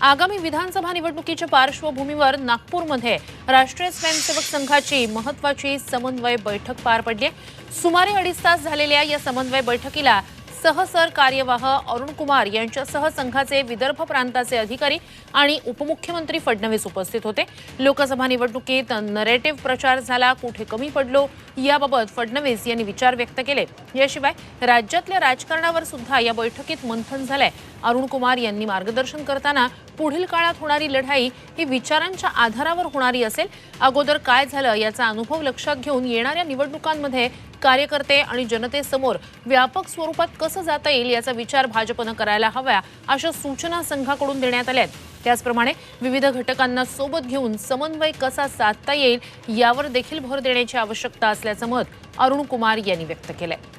आगामी विधानसभा निवडणुकीच्या पार्श्वभूमीवर नागपूरमध्ये राष्ट्रीय स्वयंसेवक संघाची महत्वाची समन्वय बैठक पार पडली सुमारे अडीच तास झालेल्या या समन्वय बैठकीला सहसर कार्यवाह अरुण कुमार यांच्यासह संघाचे विदर्भ प्रांताचे अधिकारी आणि उपमुख्यमंत्री फडणवीस उपस्थित होते. लोकसभा निवडणुकीत नरेटिव्ह प्रचार झाला. कुठे कमी पडलो? याबाबत फडणवीस यांनी विचार व्यक्त केले. याशिवाय राज्यातल्या राजकारणावर सुद्धा या बैठकीत मंथन झालंय. अरुण कुमार यांनी मार्गदर्शन करताना पुढील काळात होणारी लढाई ही विचारांच्या आधारावर होणारी असेल. अगोदर काय झालं याचा अनुभव लक्षात घेऊन येणाऱ्या निवडणुकांमध्ये कार्यकर्ते आणि जनतेसमोर व्यापक स्वरूपात कसं जाता येईल याचा विचार भाजपनं करायला हवा अशा सूचना संघाकडून देण्यात आल्या आहेत. त्याचप्रमाणे विविध घटकांना सोबत घेऊन समन्वय कसा साधता येईल यावर देखील भर देण्याची आवश्यकता असल्याचं मत अरुण कुमार यांनी व्यक्त केलंय.